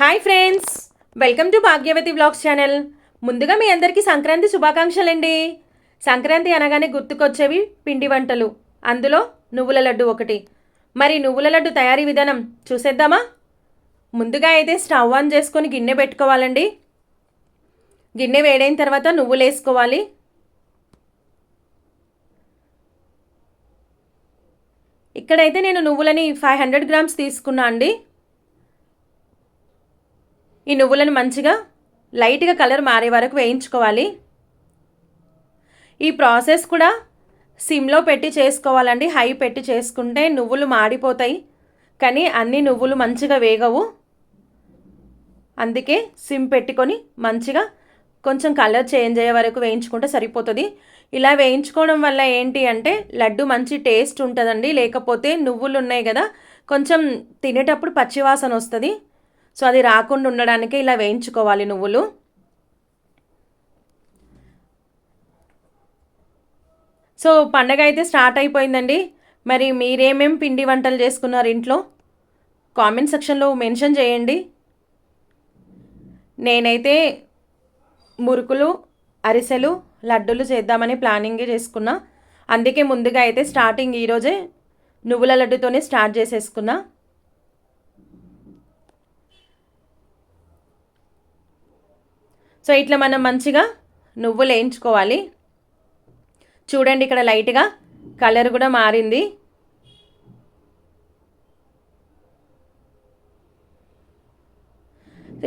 Hi friends welcome to Bhagyavathi blogs channel. ముందుగా మీ అందరికీ సంక్రాంతి శుభాకాంక్షలండి. సంక్రాంతి అనగానే గుర్తుకొచ్చేవి పిండి వంటలు అందులో నువ్వుల లడ్డు ఒకటి. మరి నువ్వుల లడ్డు తయారీ విధానం చూసేద్దామా? ముందుగా అయితే స్టవ్ ఆన్ చేసుకొని గిన్నె పెట్టుకోవాలండి. గిన్నె వేడైన తర్వాత నువ్వులు వేసుకోవాలి. ఇక్కడైతే నేను నువ్వులని ఫైవ్ హండ్రెడ్ గ్రామ్స్ తీసుకున్నా అండి. ఈ నువ్వులను మంచిగా లైట్గా కలర్ మారే వరకు వేయించుకోవాలి. ఈ ప్రాసెస్ కూడా సిమ్లో పెట్టి చేసుకోవాలండి. హై పెట్టి చేసుకుంటే నువ్వులు మాడిపోతాయి. కానీ అన్ని నువ్వులు మంచిగా వేగవు. అందుకే సిమ్ పెట్టుకొని మంచిగా కొంచెం కలర్ చేంజ్ అయ్యే వరకు వేయించుకుంటే సరిపోతుంది. ఇలా వేయించుకోవడం వల్ల ఏంటి అంటే లడ్డు మంచి టేస్ట్ ఉంటుందండి. లేకపోతే నువ్వులు ఉన్నాయి కదా కొంచెం తినేటప్పుడు పచ్చివాసన వస్తుంది. సో అది రాకుండా ఉండడానికే ఇలా వేయించుకోవాలి నువ్వులు. సో పండగ అయితే స్టార్ట్ అయిపోయిందండి. మరి మీరేమేం పిండి వంటలు చేసుకున్నారు ఇంట్లో? కామెంట్ సెక్షన్లో మెన్షన్ చేయండి. నేనైతే మురుకులు అరిసెలు లడ్డూలు చేద్దామని ప్లానింగే చేసుకున్నా. అందుకే ముందుగా అయితే స్టార్టింగ్ ఈరోజే నువ్వుల లడ్డుతోనే స్టార్ట్ చేసేసుకున్నా. సో ఇట్లా మనం మంచిగా నువ్వులు వేయించుకోవాలి. చూడండి ఇక్కడ లైట్గా కలర్ కూడా మారింది.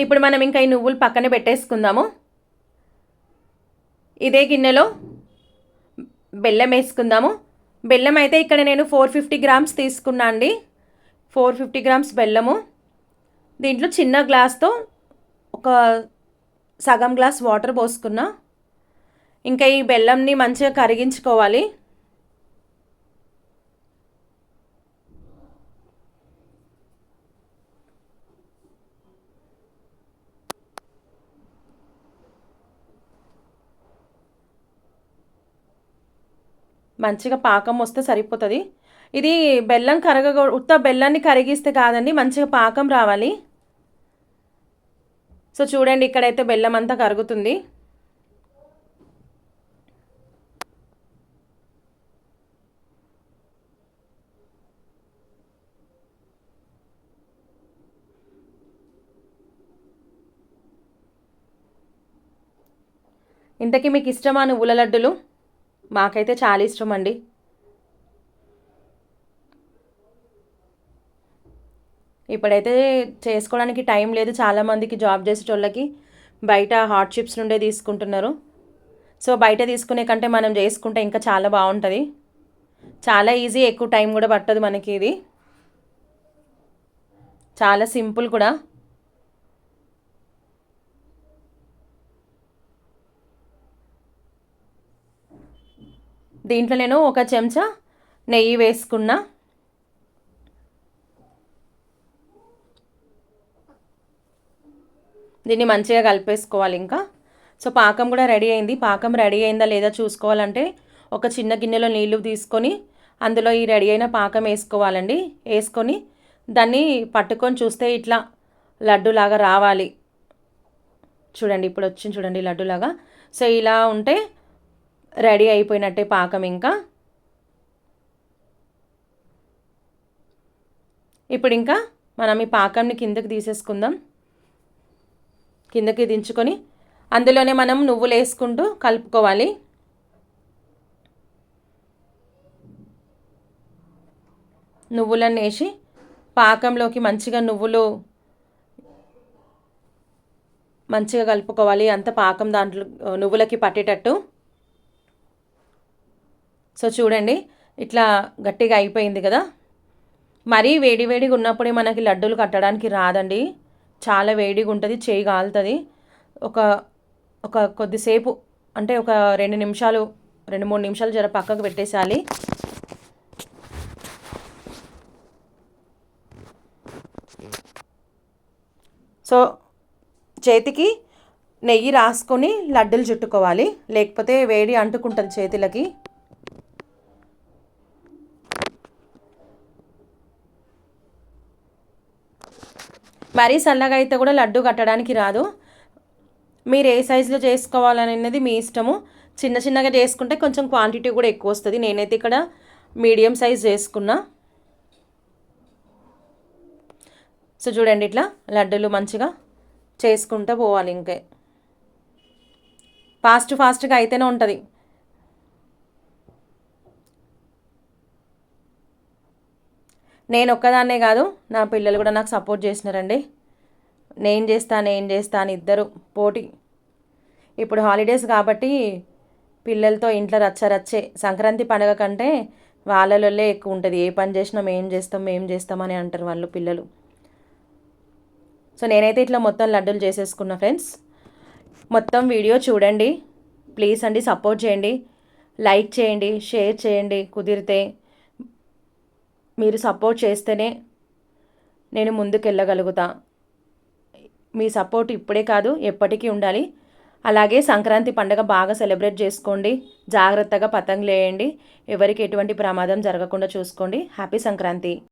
ఇప్పుడు మనం ఇంకా ఈ నువ్వులు పక్కన పెట్టేసుకుందాము. ఇదే గిన్నెలో బెల్లం వేసుకుందాము. బెల్లం అయితే ఇక్కడ నేను ఫోర్ ఫిఫ్టీ గ్రామ్స్ తీసుకున్నా అండి. ఫోర్ ఫిఫ్టీ గ్రామ్స్ బెల్లము. దీంట్లో చిన్న గ్లాస్తో ఒక సగం గ్లాస్ వాటర్ పోసుకున్నా ఇంకా ఈ బెల్లంని మంచిగా కరిగించుకోవాలి. మంచిగా పాకం వస్తే సరిపోతుంది. ఇది బెల్లం కరగ ఉత్త బెల్లాన్ని కరిగిస్తే కాదండి మంచిగా పాకం రావాలి. సో చూడండి ఇక్కడైతే బెల్లం అంతా కరుగుతుంది. ఇంతకీ మీకు ఇష్టమా నువ్వుల లడ్డులు? మాకైతే చాలా ఇష్టం అండి ఇప్పుడైతే చేసుకోవడానికి టైం లేదు. చాలామందికి జాబ్ చేసేటోళ్ళకి బయట హార్డ్షిప్స్ నుండే తీసుకుంటున్నారు. సో బయట తీసుకునే కంటే మనం చేసుకుంటే ఇంకా చాలా బాగుంటుంది. చాలా ఈజీ ఎక్కువ టైం కూడా పట్టదు మనకి ఇది. చాలా సింపుల్ కూడా. దీంట్లో నేను ఒక చెంచా నెయ్యి వేసుకున్నా. దీన్ని మంచిగా కలిపేసుకోవాలి ఇంకా. సో పాకం కూడా రెడీ అయింది. పాకం రెడీ అయిందా లేదా చూసుకోవాలంటే ఒక చిన్న గిన్నెలో నీళ్ళు తీసుకొని అందులో ఈ రెడీ అయిన పాకం వేసుకోవాలండి. వేసుకొని దాన్ని పట్టుకొని చూస్తే ఇట్లా లడ్డులాగా రావాలి. చూడండి ఇప్పుడు వచ్చింది చూడండి లడ్డులాగా. సో ఇలా ఉంటే రెడీ అయిపోయినట్టే పాకం ఇంకా. ఇప్పుడు ఇంకా మనం ఈ పాకంని కిందకి తీసేసుకుందాం. కిందకి దించుకొని అందులోనే మనం నువ్వులు వేసుకుంటూ కలుపుకోవాలి. నువ్వులన్నీ వేసి పాకంలోకి మంచిగా నువ్వులు మంచిగా కలుపుకోవాలి. అంత పాకం దాంట్లో నువ్వులకి పట్టేటట్టు. సో చూడండి ఇట్లా గట్టిగా అయిపోయింది కదా. మరీ వేడి వేడిగా ఉన్నప్పుడే మనకి లడ్డూలు కట్టడానికి రాదండి. చాలా వేడిగా ఉంటుంది చేయి కాలుతుంది ఒక ఒక కొద్దిసేపు అంటే ఒక రెండు నిమిషాలు రెండు మూడు నిమిషాలు జర పక్కకు పెట్టేసాలి సో చేతికి నెయ్యి రాసుకొని లడ్డూలు చుట్టుకోవాలి. లేకపోతే వేడి అంటుకుంటుంది చేతులకి. మరీ చల్లగా అయితే కూడా లడ్డు కట్టడానికి రాదు. మీరు ఏ సైజులో చేసుకోవాలనేది మీ ఇష్టము. చిన్న చిన్నగా చేసుకుంటే కొంచెం క్వాంటిటీ కూడా ఎక్కువ వస్తుంది. నేనైతే ఇక్కడ మీడియం సైజ్ చేసుకున్నా. సో చూడండి ఇట్లా లడ్డూలు మంచిగా చేసుకుంటూ పోవాలి ఇంకే. ఫాస్ట్ ఫాస్ట్గా అయితేనే ఉంటుంది. నేను ఒక్కదాన్నే కాదు నా పిల్లలు కూడా నాకు సపోర్ట్ చేసినారండి. నేను చేస్తా నేను చేస్తా అని ఇద్దరు పోటీ. ఇప్పుడు హాలిడేస్ కాబట్టి పిల్లలతో ఇంట్లో రచ్చ రచ్చే. సంక్రాంతి పండగ కంటే వాళ్ళలోనే ఎక్కువ ఉంటుంది. ఏ పని చేసినా మేం చేస్తాం మేం చేస్తామని అంటారు వాళ్ళు పిల్లలు. సో నేనైతే ఇట్లా మొత్తం లడ్డూలు చేసేసుకున్నా ఫ్రెండ్స్. మొత్తం వీడియో చూడండి. ప్లీజ్ అండి సపోర్ట్ చేయండి. లైక్ చేయండి షేర్ చేయండి కుదిరితే మీరు సపోర్ట్ చేస్తేనే నేను ముందుకు వెళ్ళగలుగుతా మీ సపోర్ట్ ఇప్పుడే కాదు ఎప్పటికీ ఉండాలి. అలాగే సంక్రాంతి పండగ బాగా సెలబ్రేట్ చేసుకోండి. జాగ్రత్తగా పతంగులు వేయండి ఎవరికి ఎటువంటి ప్రమాదం జరగకుండా చూసుకోండి. హ్యాపీ సంక్రాంతి.